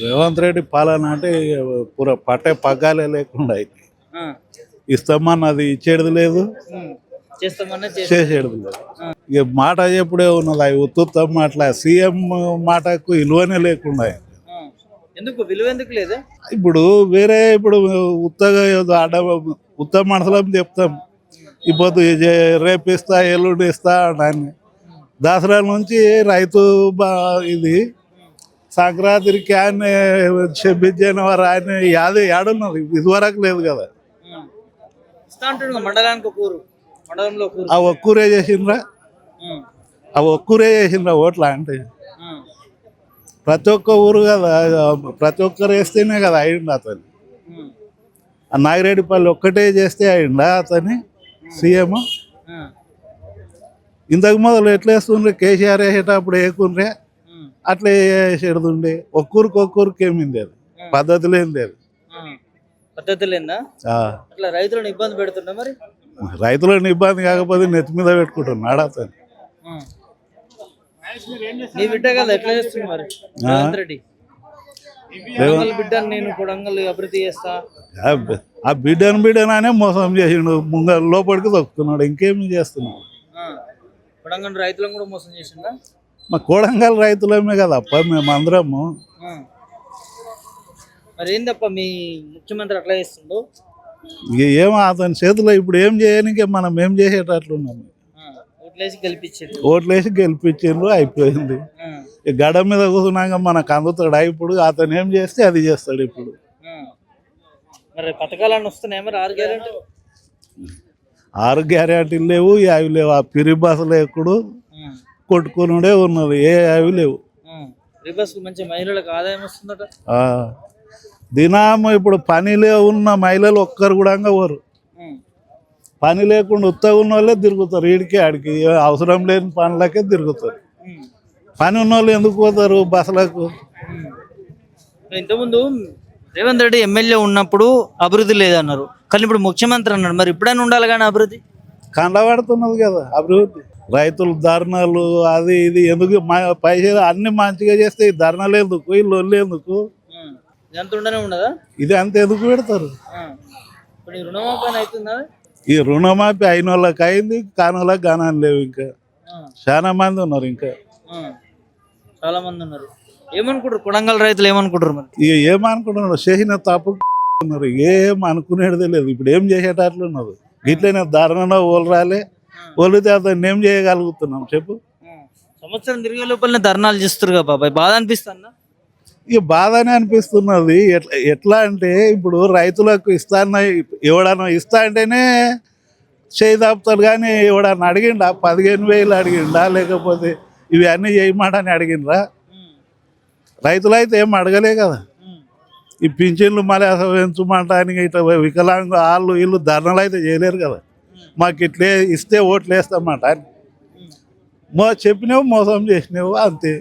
రేవంత్ రెడ్డి పాలన అంటే పూర పట్టే పగ్గాలే లేకుండా అయింది ఆ, ఇస్తామన్నది ఇచ్చేది లేదు. చేసేది లేదు. ఇక మాట చెప్పుడే ఉన్నది అవి ఉత్తుత్తమ్మ అట్లా సీఎం మాటకు విలువనే లేకుండా ఎందుకు? విలువ ఎందుకు లేదు? ఇప్పుడు వేరే ఇప్పుడు ఉత్తగా ఆడ ఉత్త మనసులం చెప్తాం? ఇప్పుడు రేపు ఇస్తా ఎల్లుండి ఇస్తా అని దసరా నుంచి రైతు బా ఇది సంక్రాంతికి ఆయన షబ్బీస్ జనవరి ఆయన యాదే ఏడున్నది ఇదివరకు లేదు కదా. మండలానికి మండలంలో ఆ ఒక్కూరే చేసిండ్రా? ఆ. ఒక్కూరే చేసిండ్రా ఓట్ల అంటే? ప్రతి ఒక్క ఊరు కదా ప్రతి ఒక్కరు వేస్తేనే కదా అయిండు అతను. ఆ. నాగిరెడ్డిపల్లి ఒక్కటే చేస్తే అయిండా అతని సీఎం? ఇంతకు మొదలు ఎట్లా వేస్తుండ్రే? కేసీఆర్ వేసేటప్పుడు వేయకుండ్రే? అట్లా వేసేడుతుండే ఒక్కూరికి ఒక్కూరికి ఏమింది అది. పద్ధతి. పద్ధతి లేదా ఆ, అట్లా రైతులను ఇబ్బంది పెడుతుండ మరి? రైతులను ఇబ్బంది కాకపోతే నెత్తి మీద పెట్టుకుంటున్నాడు అతను ఉమ్. నీ బిడ్డ కదా ఎట్లా చేస్తుంది మరి? రేవంత్ రెడ్డి. కొడంగల్ బిడ్డ నేను కొడంగల్ అభివృద్ధి చేస్తా. ఆ బిడ్డను బిడ్డనానే మోసం చేసిండు. ముంగ లోపలికి తొక్కుతున్నాడు. ఇంకేమి చేస్తున్నాడు? కొడంగల్ రైతులను కూడా మోసం చేసిందా మా కోడంగల్ రైతులమే కదా అప్ప మేము అందరము. ఆ. మరి ఏందప్ప మీ ముఖ్యమంత్రి అట్లా చేస్తుండు? ఇక ఏమో అతని చేతిలో ఇప్పుడు ఏం చేయడానికి మనం ఏం చేసేటట్లున్నాము ఓట్లేసి గెలిపించిండ్రు. అయిపోయింది. గడ మీద కూర్చున్నాక మనకు అందుతాడు ఇప్పుడు? అతను ఏం చేస్తే అది చేస్తాడు ఇప్పుడు. ఆ. మరి పథకాలన్నీ వస్తున్నాయి మరి? ఆరు గ్యారెంటీ ఆరు గ్యారెంటీలు లేవు అవి లేవు. ఆ పిరి బస్సులు ఎక్కుడు కొట్టుకునుడే ఉన్నది ఏ అవి లేవు. రిబస్ మంచి మహిళలకు ఆదాయం వస్తుందట. ఆ, దినాము ఇప్పుడు పనిలే ఉన్న మహిళలు ఒక్కరు కూడా పోరు. ఉమ్, పని లేకుండా ఉత్తగా ఉన్న వాళ్ళే తిరుగుతారు ఈడికి ఆడికి అవసరం లేని పనులకే తిరుగుతారు. పని ఉన్న వాళ్ళు ఎందుకు పోతారు బస్సులకు. ఇంతకుముందు రేవంత్ రెడ్డి ఎమ్మెల్యే ఉన్నప్పుడు అభివృద్ధి లేదన్నారు. కానీ ఇప్పుడు ముఖ్యమంత్రి అన్నాడు. మరి ఇప్పుడైనా ఉండాలి కానీ అభివృద్ధి? కండబడుతున్నది కదా అభివృద్ధి. రైతులు ధర్నాలు అది ఇది ఎందుకు పైసలు అన్ని మంచిగా చేస్తే ఈ ధర్నాలు ఎందుకు? ఈ లొల్లు ఎందుకు? ఇది అంత ఎందుకు పెడతారు? ఈ రుణమాఫీ అయిన వాళ్ళకి అయింది కాని వాళ్ళకి గానాలు లేవు ఇంకా. చాలా మంది ఉన్నారు ఇంకా. చాలా మంది ఉన్నారు. ఏమనుకుంటారు? కొడంగల్ రైతులు ఏమనుకుంటారు మరి? ఇక ఏమనుకుంటున్నారు? చేసిన తప్పు ఉన్నారు. ఏం అనుకునేది లేదు. ఇప్పుడు ఏం చేసేటట్లు ఉన్నారు? ఇట్లనే ధర్నా ఓలు రాలే. ఓలితే అతన్ని ఏం చేయగలుగుతున్నాం. చెప్పు. సంవత్సరం తిరిగే లోపలనే ధర్నాలు చేస్తారు కదా బాబాయ్. బాధ అనిపిస్తుందా? ఇక బాధనే అనిపిస్తున్నది. ఎట్లా ఎట్లా అంటే ఇప్పుడు రైతులకు ఇస్తాన ఎవడన్నా ఇస్తా అంటేనే చేయి దాపుతారు కానీ ఎవడన్నా అడిగిండా? పదిహేను వేలు అడిగిండా? లేకపోతే ఇవి అన్నీ చేయమాటని అడిగిండ్రా? రైతులు అయితే ఏం అడగలే కదా. ఈ పింఛన్లు మళ్ళీ అసలు పెంచమంటానికి ఇట్లా వికలాంగ వాళ్ళు వీళ్ళు ధర్నాలు అయితే చేయలేరు కదా. మాకు ఇట్లే ఇస్తే ఓట్లు వేస్తామంట అని ఉమ్. మో చెప్పినావు మోసం చేసినావు అంతే